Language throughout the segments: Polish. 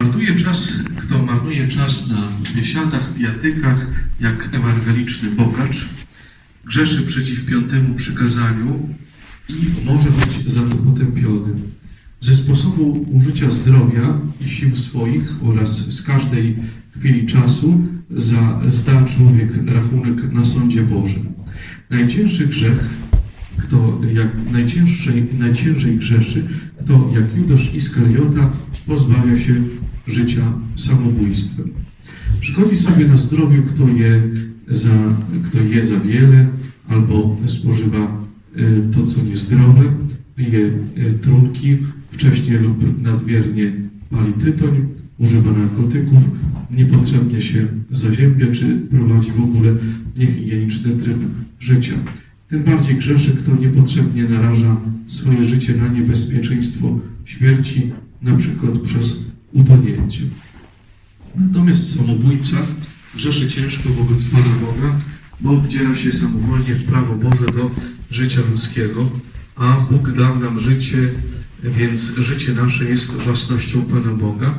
Marnuje czas, kto marnuje czas na biesiadach, bijatykach, jak ewangeliczny bogacz, grzeszy przeciw piątemu przykazaniu i może być za to potępiony. Ze sposobu użycia zdrowia i sił swoich oraz z każdej chwili czasu za, zda człowiek rachunek na sądzie Bożym. Najcięższy grzech, kto jak najcięższej, najciężej grzeszy, kto jak Judasz Iskariota pozbawia się życia samobójstwem. Szkodzi sobie na zdrowiu, kto je za, kto je za wiele albo spożywa y, to, co niezdrowe, pije y, trunki, wcześniej lub nadmiernie pali tytoń, używa narkotyków, niepotrzebnie się zaziębia, czy prowadzi w ogóle niehigieniczny tryb życia. Tym bardziej grzeszy, kto niepotrzebnie naraża swoje życie na niebezpieczeństwo śmierci, na przykład przez utonięcie. Natomiast samobójca grzeszy ciężko wobec Pana Boga, bo wdziera się samowolnie w prawo Boże do życia ludzkiego, a Bóg dał nam życie, więc życie nasze jest własnością Pana Boga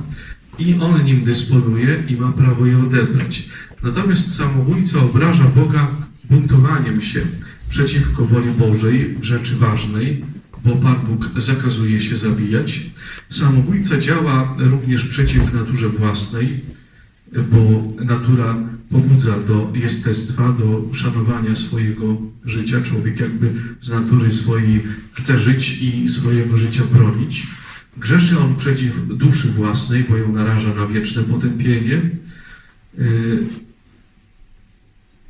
i On nim dysponuje i ma prawo je odebrać. Natomiast samobójca obraża Boga buntowaniem się przeciwko woli Bożej w rzeczy ważnej, bo Pan Bóg zakazuje się zabijać. Samobójca działa również przeciw naturze własnej, bo natura pobudza do jestestwa, do szanowania swojego życia. Człowiek jakby z natury swojej chce żyć i swojego życia bronić. Grzeszy on przeciw duszy własnej, bo ją naraża na wieczne potępienie. Yy,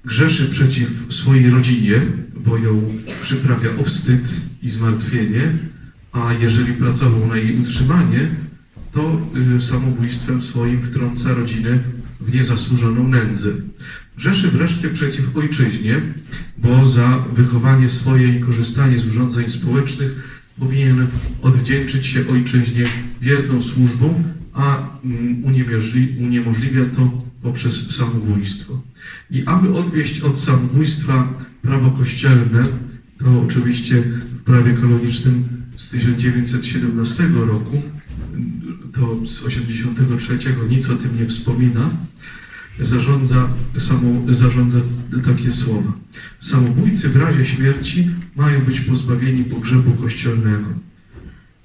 Grzeszy przeciw swojej rodzinie, bo ją przyprawia o wstyd i zmartwienie, a jeżeli pracował na jej utrzymanie, to y, samobójstwem swoim wtrąca rodzinę w niezasłużoną nędzę. Grzeszy wreszcie przeciw ojczyźnie, bo za wychowanie swoje i korzystanie z urządzeń społecznych powinien odwdzięczyć się ojczyźnie wierną służbą, a mm, uniemożli- uniemożliwia to poprzez samobójstwo. I aby odwieść od samobójstwa prawo kościelne, to oczywiście w prawie kanonicznym z 1917 roku, to z 83 nic o tym nie wspomina, zarządza, samo, zarządza takie słowa. Samobójcy w razie śmierci mają być pozbawieni pogrzebu kościelnego.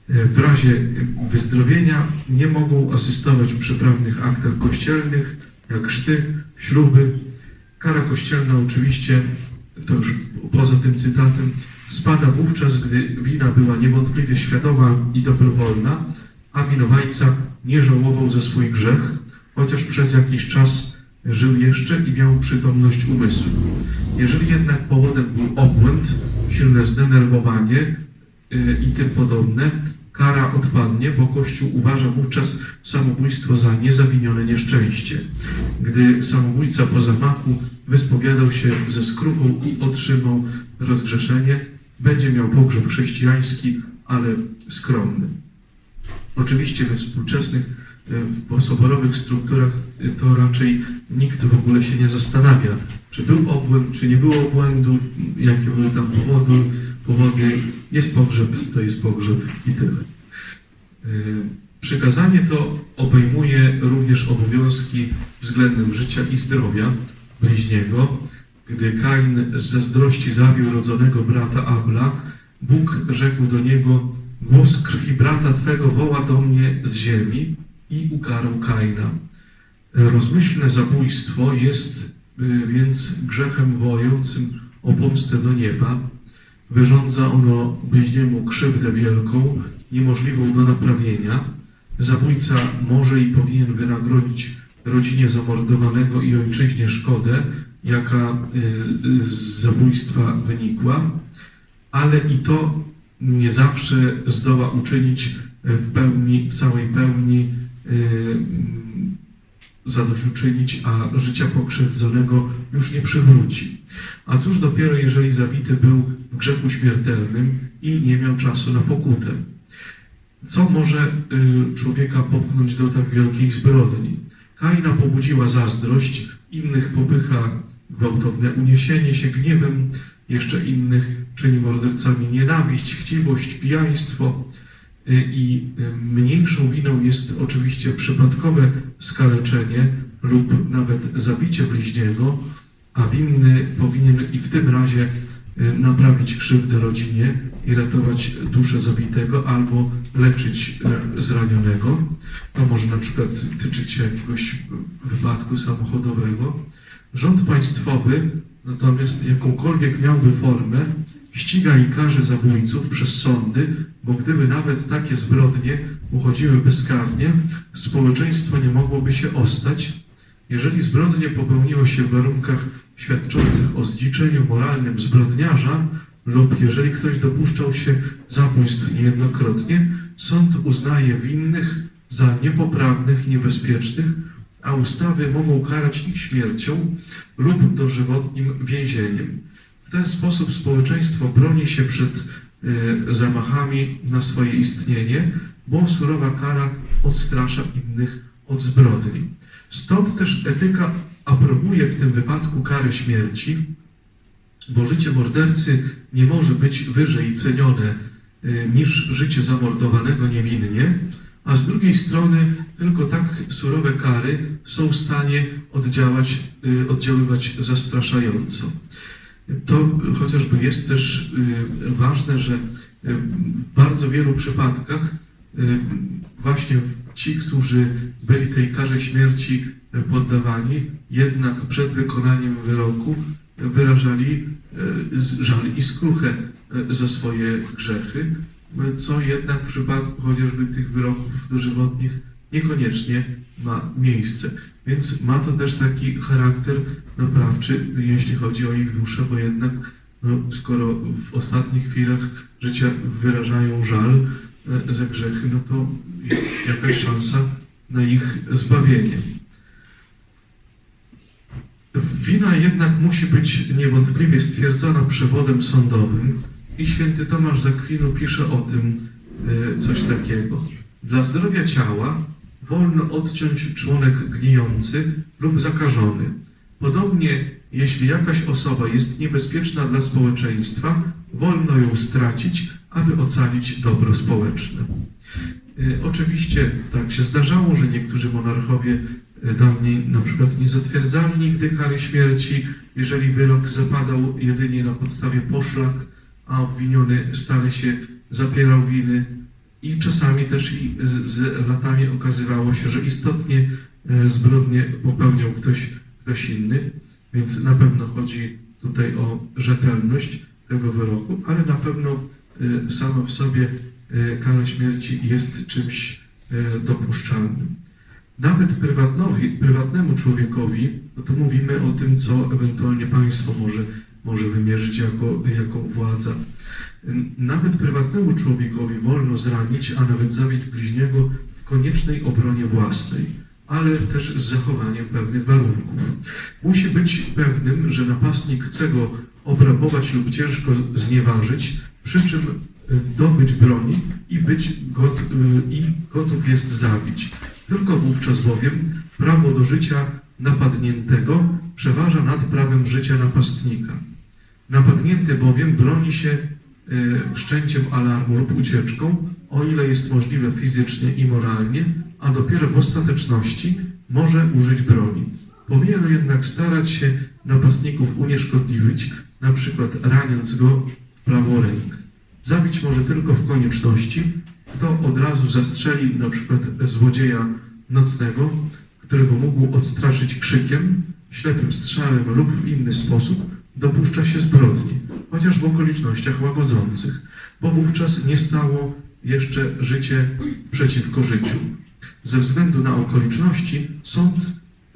W razie wyzdrowienia nie mogą asystować przy prawnych aktach kościelnych, jak chrzty, śluby. Kara kościelna oczywiście, to już poza tym cytatem, spada wówczas, gdy wina była niewątpliwie świadoma i dobrowolna, a winowajca nie żałował za swój grzech, chociaż przez jakiś czas żył jeszcze i miał przytomność umysłu. Jeżeli jednak powodem był obłęd, silne zdenerwowanie yy, i tym podobne, kara odpadnie, bo Kościół uważa wówczas samobójstwo za niezawinione nieszczęście. Gdy samobójca po zamachu wyspowiadał się ze skruchą i otrzymał rozgrzeszenie, będzie miał pogrzeb chrześcijański, ale skromny. Oczywiście we współczesnych, e, w soborowych strukturach e, to raczej nikt w ogóle się nie zastanawia, czy był obłęd, czy nie było obłędu, jakie były tam powody, powody. Jest pogrzeb, to jest pogrzeb i tyle. E, Przykazanie to obejmuje również obowiązki względem życia i zdrowia bliźniego. Gdy Kain z zazdrości zabił rodzonego brata Abla, Bóg rzekł do niego, głos krwi brata Twego woła do mnie z ziemi i ukarał Kaina. Rozmyślne zabójstwo jest y, więc grzechem wojącym o pomstę do nieba. Wyrządza ono bliźniemu krzywdę wielką, niemożliwą do naprawienia. Zabójca może i powinien wynagrodzić rodzinie zamordowanego i ojczyźnie szkodę, jaka y, y, z zabójstwa wynikła, ale i to nie zawsze zdoła uczynić w pełni, w całej pełni y, zadośćuczynić, a życia pokrzywdzonego już nie przywróci. A cóż dopiero, jeżeli zabity był w grzechu śmiertelnym i nie miał czasu na pokutę. Co może y, człowieka popchnąć do tak wielkiej zbrodni? Kaina pobudziła zazdrość, innych popycha gwałtowne uniesienie się gniewem, jeszcze innych czyni mordercami nienawiść, chciwość, pijaństwo. I mniejszą winą jest oczywiście przypadkowe skaleczenie lub nawet zabicie bliźniego, a winny powinien i w tym razie naprawić krzywdę rodzinie i ratować duszę zabitego albo leczyć zranionego. To może na przykład tyczyć się jakiegoś wypadku samochodowego. Rząd państwowy natomiast jakąkolwiek miałby formę, ściga i karze zabójców przez sądy, bo gdyby nawet takie zbrodnie uchodziły bezkarnie, społeczeństwo nie mogłoby się ostać. Jeżeli zbrodnie popełniło się w warunkach świadczących o zdziczeniu moralnym zbrodniarza, lub jeżeli ktoś dopuszczał się zabójstw niejednokrotnie, sąd uznaje winnych za niepoprawnych niebezpiecznych, a ustawy mogą karać ich śmiercią lub dożywotnim więzieniem. W ten sposób społeczeństwo broni się przed zamachami na swoje istnienie, bo surowa kara odstrasza innych od zbrodni. Stąd też etyka aprobuje w tym wypadku karę śmierci, bo życie mordercy nie może być wyżej cenione e, niż życie zamordowanego niewinnie, a z drugiej strony tylko tak surowe kary są w stanie y, oddziaływać zastraszająco. To chociażby jest też y, ważne, że y, w bardzo wielu przypadkach właśnie ci, którzy byli tej karze śmierci poddawani, jednak przed wykonaniem wyroku wyrażali żal i skruchę za swoje grzechy co jednak w przypadku chociażby tych wyroków dożywotnich niekoniecznie ma miejsce. Więc ma to też taki charakter naprawczy, jeśli chodzi o ich duszę, bo jednak no, skoro w ostatnich chwilach życia wyrażają żal e, za grzechy, no to jest jakaś szansa na ich zbawienie. Wina jednak musi być niewątpliwie stwierdzona przewodem sądowym, i święty Tomasz Zakwinu pisze o tym e, coś takiego. Dla zdrowia ciała wolno odciąć członek gnijący lub zakażony. Podobnie, jeśli jakaś osoba jest niebezpieczna dla społeczeństwa, wolno ją stracić, aby ocalić dobro społeczne. E, oczywiście tak się zdarzało, że niektórzy monarchowie e, dawniej na przykład nie zatwierdzali nigdy kary śmierci, jeżeli wyrok zapadał jedynie na podstawie poszlak, a obwiniony stale się zapierał winy i czasami też i z, z latami okazywało się, że istotnie e, zbrodnie popełniał ktoś, ktoś inny, więc na pewno chodzi tutaj o rzetelność tego wyroku, ale na pewno e, sama w sobie e, kara śmierci jest czymś dopuszczalnym. Nawet prywatnemu człowiekowi, no to mówimy o tym, co ewentualnie państwo może może wymierzyć jako, jako władza. Nawet prywatnemu człowiekowi wolno zranić, a nawet zabić bliźniego w koniecznej obronie własnej, ale też z zachowaniem pewnych warunków. Musi być pewnym, że napastnik chce go obrabować lub ciężko znieważyć, przy czym dobyć broni i, być got, i gotów jest zabić. Tylko wówczas bowiem prawo do życia napadniętego przeważa nad prawem życia napastnika. Napadnięty bowiem broni się e, wszczęciem alarmu lub ucieczką, o ile jest możliwe fizycznie i moralnie, a dopiero w ostateczności może użyć broni. Powinien jednak starać się napastników unieszkodliwić, na przykład raniąc go w prawą rękę. Zabić może tylko w konieczności, kto od razu zastrzeli na przykład złodzieja nocnego, którego mógł odstraszyć krzykiem, ślepym strzałem lub w inny sposób, dopuszcza się zbrodni, chociaż w okolicznościach łagodzących, bo wówczas nie stało jeszcze życie przeciwko życiu. Ze względu na okoliczności sąd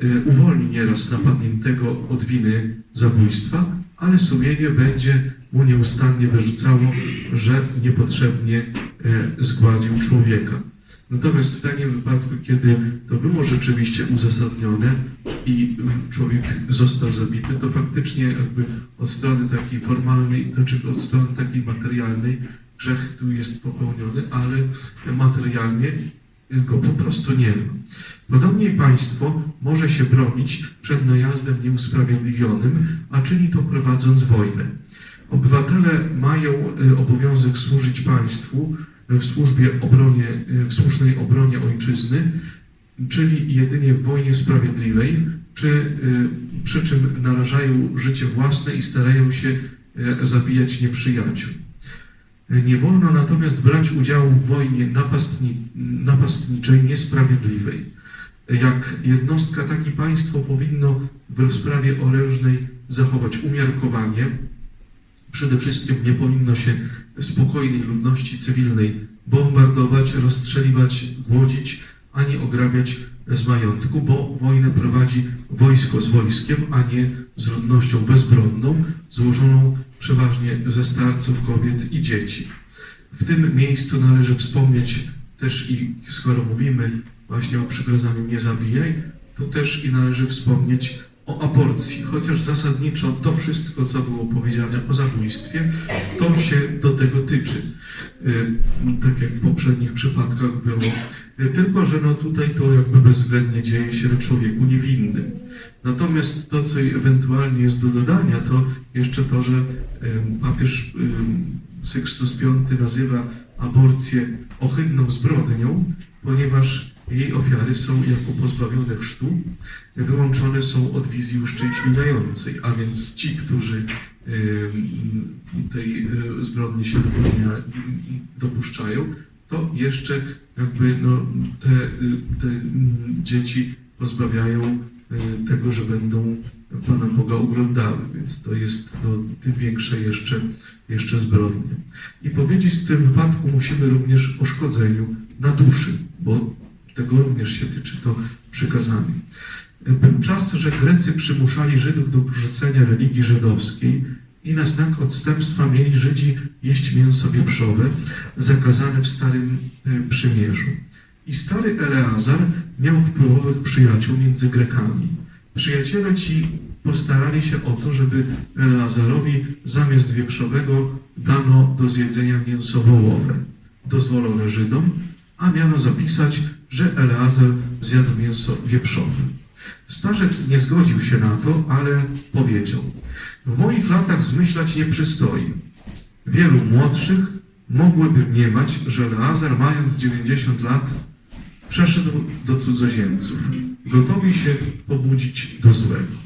y, uwolni nieraz napadniętego od winy zabójstwa, ale sumienie będzie mu nieustannie wyrzucało, że niepotrzebnie y, zgładził człowieka. Natomiast w takim wypadku, kiedy to było rzeczywiście uzasadnione i człowiek został zabity, to faktycznie jakby od strony takiej formalnej, znaczy od strony takiej materialnej grzech tu jest popełniony, ale materialnie go po prostu nie ma. Podobnie państwo może się bronić przed najazdem nieusprawiedliwionym, a czyni to prowadząc wojnę. Obywatele mają y, obowiązek służyć państwu, w służbie obronie, w słusznej obronie ojczyzny, czyli jedynie w wojnie sprawiedliwej, czy y, przy czym narażają życie własne i starają się y, zabijać nieprzyjaciół. Nie wolno natomiast brać udziału w wojnie napastni, napastniczej, niesprawiedliwej. Jak jednostka, tak i państwo powinno w rozprawie orężnej zachować umiarkowanie. Przede wszystkim nie powinno się spokojnej ludności cywilnej bombardować, rozstrzeliwać, głodzić, ani ograbiać z majątku, bo wojnę prowadzi wojsko z wojskiem, a nie z ludnością bezbronną, złożoną przeważnie ze starców, kobiet i dzieci. W tym miejscu należy wspomnieć też i skoro mówimy właśnie o przygrozaniu nie zabijaj, to też i należy wspomnieć o aborcji, chociaż zasadniczo to wszystko, co było powiedziane o zabójstwie, to się do tego tyczy. Y, Tak jak w poprzednich przypadkach było. Y, Tylko, że no tutaj to jakby bezwzględnie dzieje się na człowieku niewinnym. Natomiast to, co ewentualnie jest do dodania, to jeszcze to, że papież Sykstus V nazywa aborcję ohydną zbrodnią, ponieważ jej ofiary są jako pozbawione chrztu, wyłączone są od wizji uszczęśliwiającej, a więc ci, którzy tej y, zbrodni się dopuszczają, to jeszcze jakby no, te, te dzieci pozbawiają y, tego, że będą Pana Boga oglądały, więc to jest no, tym większe jeszcze, jeszcze zbrodnie. I powiedzieć w tym wypadku musimy również o szkodzeniu na duszy, bo tego również się tyczy to przykazanie. Był czas, że Grecy przymuszali Żydów do porzucenia religii żydowskiej i na znak odstępstwa mieli Żydzi jeść mięso wieprzowe, zakazane w Starym e, Przymierzu. I stary Eleazar miał wpływowych przyjaciół między Grekami. Przyjaciele ci postarali się o to, żeby Eleazarowi zamiast wieprzowego dano do zjedzenia mięso wołowe, dozwolone Żydom, a miano zapisać, że Eleazar zjadł mięso wieprzowe. Starzec nie zgodził się na to, ale powiedział: W moich latach zmyślać nie przystoi. Wielu młodszych mogłyby mniemać, że Eleazar, mając 90 lat, przeszedł do cudzoziemców, gotowi się pobudzić do złego.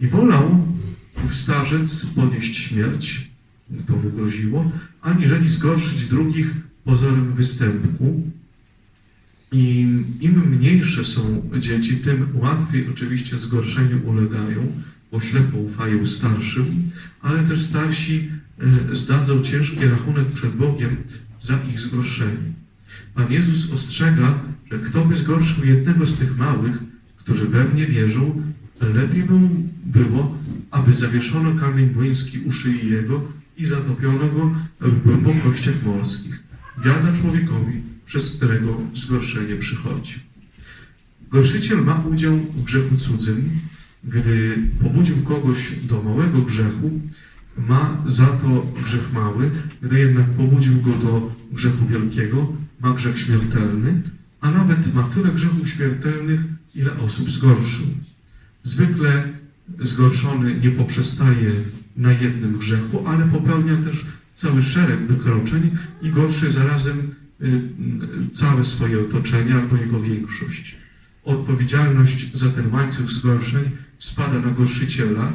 I wolał starzec ponieść śmierć, to mu groziło, aniżeli zgorszyć drugich pozorem występku, i im mniejsze są dzieci, tym łatwiej oczywiście zgorszeniu ulegają, bo ślepo ufają starszym, ale też starsi e, zdadzą ciężki rachunek przed Bogiem za ich zgorszenie. Pan Jezus ostrzega, że kto by zgorszył jednego z tych małych, którzy we mnie wierzą, lepiej mu było, aby zawieszono kamień młyński u szyi jego i zatopiono go w głębokościach morskich. Biada człowiekowi, przez którego zgorszenie przychodzi. Gorszyciel ma udział w grzechu cudzym, gdy pobudził kogoś do małego grzechu, ma za to grzech mały, gdy jednak pobudził go do grzechu wielkiego, ma grzech śmiertelny, a nawet ma tyle grzechów śmiertelnych, ile osób zgorszył. Zwykle zgorszony nie poprzestaje na jednym grzechu, ale popełnia też cały szereg wykroczeń i gorszy zarazem całe swoje otoczenie albo jego większość. Odpowiedzialność za ten łańcuch zgorszeń spada na gorszyciela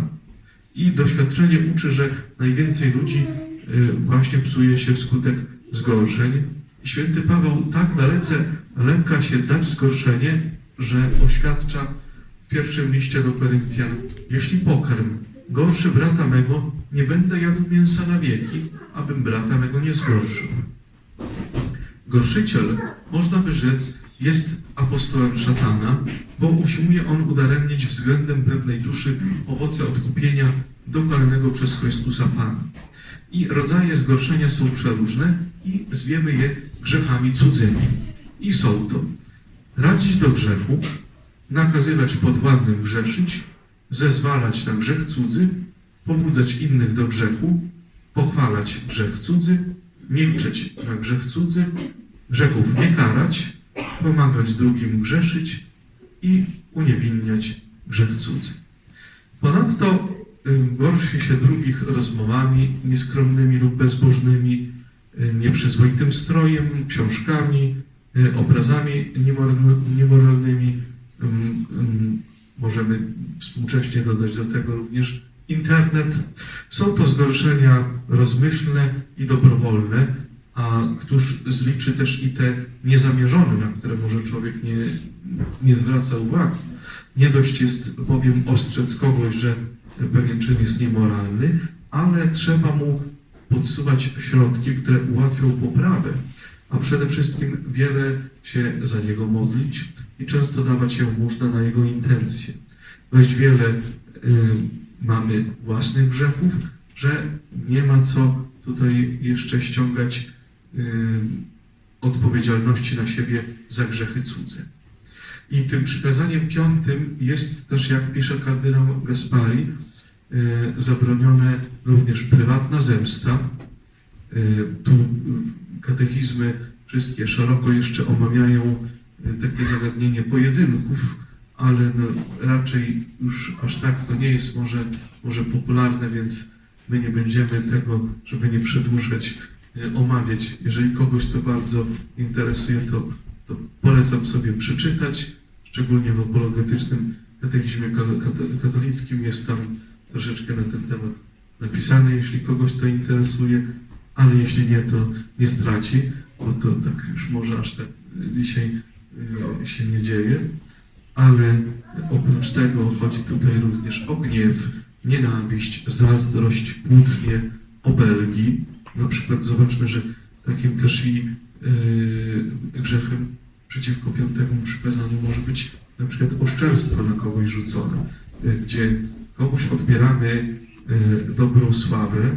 i doświadczenie uczy, że najwięcej ludzi y, właśnie psuje się wskutek zgorszeń. Święty Paweł tak dalece lęka się dać zgorszenie, że oświadcza w pierwszym liście do Koryntian, jeśli pokarm gorszy brata mego, nie będę jadł mięsa na wieki, abym brata mego nie zgorszył. Gorszyciel, można by rzec, jest apostołem szatana, bo usiłuje on udaremnić względem pewnej duszy owoce odkupienia dokonanego przez Chrystusa Pana. I rodzaje zgorszenia są przeróżne i zwiemy je grzechami cudzymi. I są to radzić do grzechu, nakazywać podwładnym grzeszyć, zezwalać na grzech cudzy, pobudzać innych do grzechu, pochwalać grzech cudzy, milczeć na grzech cudzy, grzechów nie karać, pomagać drugim grzeszyć i uniewinniać grzech cudzy. Ponadto y, gorszy się drugich rozmowami nieskromnymi lub bezbożnymi, y, nieprzyzwoitym strojem, książkami, y, obrazami niemoralny- niemoralnymi. Ym, ym, Możemy współcześnie dodać do tego również internet. Są to zgorszenia rozmyślne i dobrowolne, a któż zliczy też i te niezamierzone, na które może człowiek nie, nie zwraca uwagi. Nie dość jest bowiem ostrzec kogoś, że pewien czyn jest niemoralny, ale trzeba mu podsuwać środki, które ułatwią poprawę, a przede wszystkim wiele się za niego modlić i często dawać jałmużnę na jego intencje. Dość wiele y, mamy własnych grzechów, że nie ma co tutaj jeszcze ściągać y, odpowiedzialności na siebie za grzechy cudze. I tym przykazaniem piątym jest też, jak pisze kardynał Gaspari, y, zabronione również prywatna zemsta. Y, Tu katechizmy wszystkie szeroko jeszcze omawiają y, takie zagadnienie pojedynków, ale no, raczej już aż tak to nie jest może, może popularne, więc my nie będziemy tego, żeby nie przedłużać, y, omawiać. Jeżeli kogoś to bardzo interesuje, to, to polecam sobie przeczytać, szczególnie w apologetycznym katechizmie katolickim jest tam troszeczkę na ten temat napisane, jeśli kogoś to interesuje, ale jeśli nie, to nie straci, bo to tak już może aż tak dzisiaj y, się nie dzieje. Ale oprócz tego chodzi tutaj również o gniew, nienawiść, zazdrość, kłótnie, obelgi. Na przykład zobaczmy, że takim też i yy, grzechem przeciwko piątemu przykazaniu może być na przykład oszczerstwo na kogoś rzucone, y, gdzie komuś odbieramy y, dobrą sławę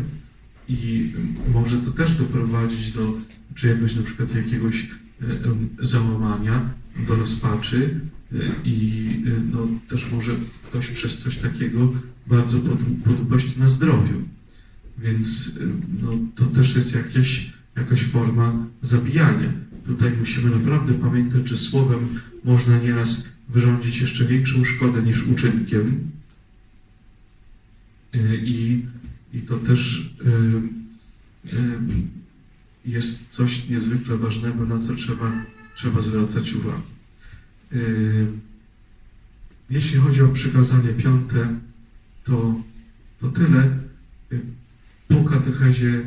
i może to też doprowadzić do czyjegoś na przykład jakiegoś y, em, załamania, do rozpaczy i y, no, też może ktoś przez coś takiego bardzo pod- podupaść na zdrowiu. Więc y, no, to też jest jakieś, jakaś forma zabijania. Tutaj musimy naprawdę pamiętać, że słowem można nieraz wyrządzić jeszcze większą szkodę niż uczynkiem. Y, I, i to też y, y, jest coś niezwykle ważnego, na co trzeba, trzeba zwracać uwagę. Y, Jeśli chodzi o przykazanie piąte, to, to tyle. Y, Po katechezie